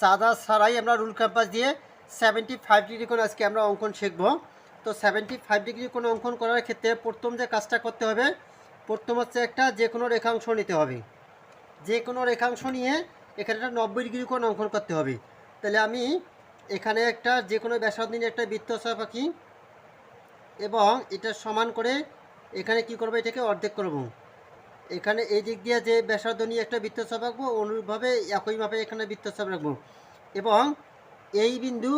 সাদা ছাড়াই আমরা রুল ক্যাম্পাস দিয়ে সেভেন্টি ফাইভ ডিগ্রি কোণ আজকে আমরা অঙ্কন শিখব। তো সেভেন্টি ফাইভ ডিগ্রি কোণ অঙ্কন করার ক্ষেত্রে প্রথম যে কাজটা করতে হবে, প্রথম হচ্ছে একটা যে কোনো রেখাংশ নিতে হবে। যে কোনো রেখাংশ নিয়ে এখানে একটা নব্বই ডিগ্রি কোণ অঙ্কন করতে হবে। তাহলে আমি এখানে একটা যে কোনো ব্যাসার্ধ একটা বৃত্তচাপ আঁকি এবং এটা সমান করে এখানে কি করব, এটাকে অর্ধেক করব। এখানে এই দিক দিয়ে যে ব্যাসার্ধ নিয়ে একটা বৃত্তচাপ আঁকবো অনুরূপভাবে একই মাপে এখানে বৃত্তচাপ রাখব। এবং এই বিন্দু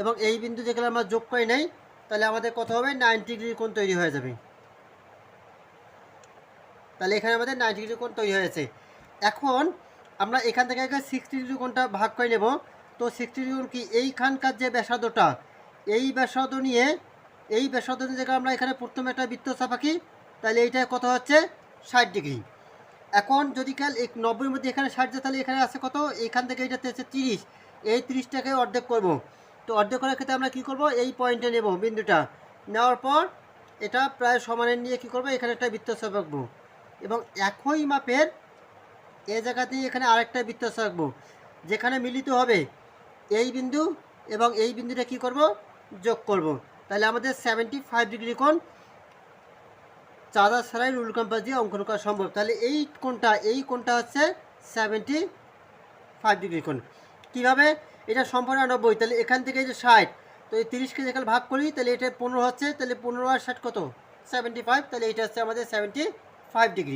এবং এই বিন্দু যেগুলো আমরা যোগ করে নেই, তাহলে আমাদের কত হবে? নাইনটি ডিগ্রি কোণ তৈরি হয়ে যাবে। তাহলে এখানে আমাদের নাইনটি ডিগ্রি কোণ তৈরি হয়েছে। এখন আমরা এখান থেকে সিক্সটি ডিগ্রি কোণটা ভাগ করে নেব। তো সিক্সটি ডিগ্রি কোণ কি? এইখানকার যে ব্যাসার্ধটা, এই ব্যাসার্ধ নিয়ে, এই ব্যাসার্ধ নিয়ে জায়গায় আমরা এখানে প্রথমে একটা বৃত্তচাপ আঁকি, তাহলে এইটা কত হচ্ছে? ষাট ডিগ্রি। এখন যদি কাল এক নব্বইয়ের মধ্যে এখানে ষাট যায়, তাহলে এখানে আছে কত? এইখান থেকে এইটাতে হচ্ছে তিরিশ। এই তিরিশটাকে অর্ধেক করব। তো অর্ধেক করার ক্ষেত্রে আমরা কী করব? এই পয়েন্টে নেব বিন্দুটা। নেওয়ার পর এটা প্রায় সমানের নিয়ে কী করব? এখানে একটা বৃত্তচাপ আঁকবো। এবং একই মাপের এই জায়গাতেই এখানে আরেকটা বৃত্তচাপ আঁকবো, যেখানে মিলিত হবে এই বিন্দু এবং এই বিন্দুটা কি করব? যোগ করব। তাহলে আমাদের সেভেন্টি ফাইভ ডিগ্রি কোণ চাঁদা ছাড়াই রুল কম্পাস দিয়ে অঙ্কন করা সম্ভব। তাহলে এই কোনটা এই কোনটা হচ্ছে সেভেন্টি ফাইভ ডিগ্রি কোন কীভাবে? এটা সম্পূর্ণ নব্বই। তাহলে এখান থেকে যে ষাট, তো এই তিরিশকে যেখানে ভাগ করি, তাহলে এটা পনেরো হচ্ছে, তাহলে পনেরো আর ষাট কত? সেভেন্টি ফাইভ তাহলে এটা হচ্ছে আমাদের সেভেন্টি ফাইভ ডিগ্রি